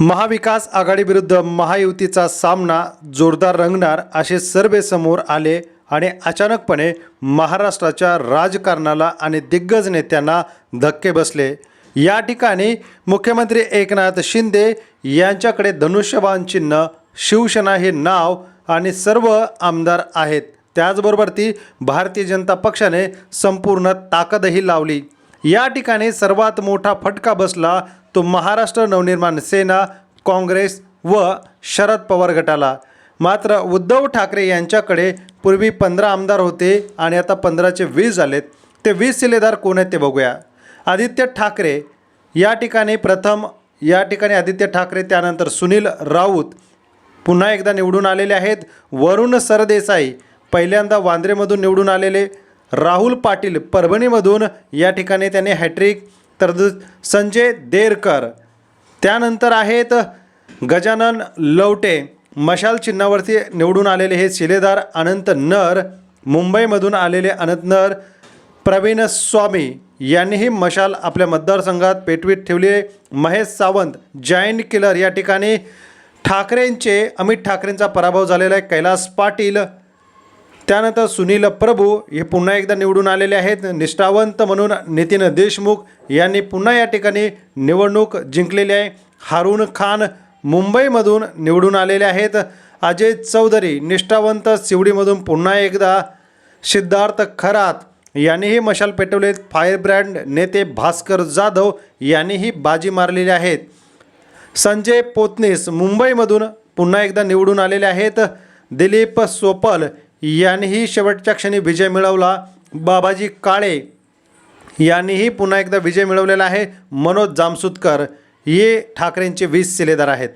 महाविकास आघाडीविरुद्ध महायुतीचा सामना जोरदार रंगणार असे सर्वे समोर आले आणि अचानकपणे महाराष्ट्राच्या राजकारणाला आणि दिग्गज नेत्यांना धक्के बसले. या ठिकाणी मुख्यमंत्री एकनाथ शिंदे यांच्याकडे धनुष्यबाण चिन्ह शिवसेना हे नाव आणि सर्व आमदार आहेत. त्याचबरोबर ती भारतीय जनता पक्षाने संपूर्ण ताकदही लावली. या ठिकाणी सर्वात मोठा फटका बसला तो महाराष्ट्र नवनिर्माण सेना काँग्रेस व शरद पवार गटाला. मात्र उद्धव ठाकरे यांच्याकडे पूर्वी पंधरा आमदार होते आणि आता पंधराचे वीस झालेत. ते वीस शिलेदार कोण आहेत ते बघूया. आदित्य ठाकरे या ठिकाणी प्रथम या ठिकाणी आदित्य ठाकरे त्यानंतर सुनील राऊत पुन्हा एकदा निवडून आलेले आहेत. वरुण सरदेसाई पहिल्यांदा वांद्रेमधून निवडून आलेले. राहुल पाटील परभणीमधून या ठिकाणी त्यांनी हॅट्रिक तर संजय देरकर. त्यानंतर आहेत गजानन लवटे. मशाल चिन्हावरती निवडून आलेले हे शिलेदार अनंत नर. मुंबईमधून आलेले अनंत नर प्रवीण स्वामी यांनीही मशाल आपल्या मतदारसंघात पेटवीत ठेवली आहे. महेश सावंत जायंट किलर या ठिकाणी ठाकरेंचे अमित ठाकरेंचा पराभव झालेला आहे. कैलास पाटील त्यानंतर सुनील प्रभू हे पुन्हा एकदा निवडून आलेले आहेत. निष्ठावंत म्हणून नितीन देशमुख यांनी पुन्हा या ठिकाणी निवडणूक जिंकलेली आहे. हारून खान मुंबईमधून निवडून आलेले आहेत. अजय चौधरी निष्ठावंत शिवडीमधून पुन्हा एकदा सिद्धार्थ खरात यांनीही मशाल पेटवलेत. फायर ब्रँड नेते भास्कर जाधव यांनीही बाजी मारलेली आहेत. संजय पोतनीस मुंबईमधून पुन्हा एकदा निवडून आलेले आहेत. दिलीप सोपल यांनीही शेवटच्या क्षणी विजय मिळवला. बाबाजी काळे यांनीही पुन्हा एकदा विजय मिळवलेला आहे. मनोज जामसुतकर हे ठाकरेंचे वीस शिलेदार आहेत.